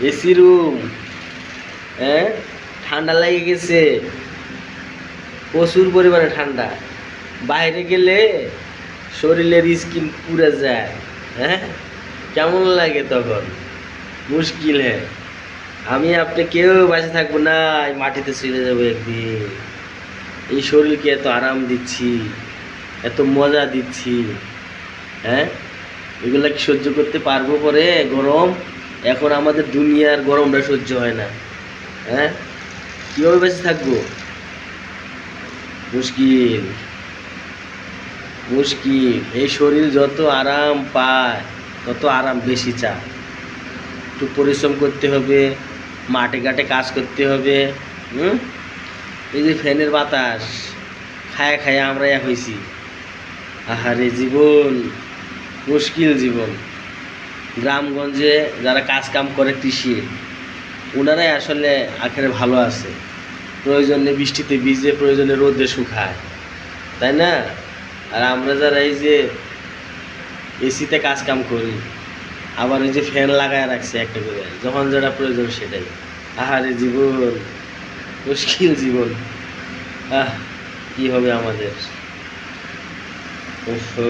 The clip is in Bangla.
এসি রুম হ্যাঁ? ঠান্ডা লেগে গেছে। প্রচুর পরিমাণে ঠান্ডা। বাইরে গেলে শরীরের স্কিন পুড়ে যায় হ্যাঁ? কেমন লাগে তখন? মুশকিল হ্যাঁ? আমি আপনি কেউ বাঁচে থাকব না মাটিতে চলে যাব একদিন। এই শরীরকে এত আরাম দিচ্ছি, এত মজা দিচ্ছি হ্যাঁ? এগুলা কি সহ্য করতে পারব পরে? গরম? এখন আমাদের দুনিয়ার গরমটা সহ্য হয় না। হ্যাঁ? কীভাবে বেঁচে থাকব? মুশকিল। মুশকিল। এই শরীর যত আরাম পায়, তত আরাম বেশি চায়। একটু পরিশ্রম করতে হবে, মাঠে ঘাটে কাজ করতে হবে, হুম? এই যে ফ্যানের বাতাস, খায়া খায়া আমরা হয়েছি আহারে জীবন, মুশকিল জীবন। গ্রামগঞ্জে যারা কাজ কাম করে কৃষি ওনারাই আসলে আখেরে ভালো আছে। প্রয়োজনে বৃষ্টিতে ভিজে, প্রয়োজনে রোদে শুকায়, তাই না? আর আমরা যারা এই যে এসিতে কাজ কাম করি, আবার ওই যে ফ্যান লাগায় রাখছে একটা করে, যখন যেটা প্রয়োজন সেটাই। আহারে জীবন, মুশকিল জীবন। আহ, কি হবে আমাদের? উফ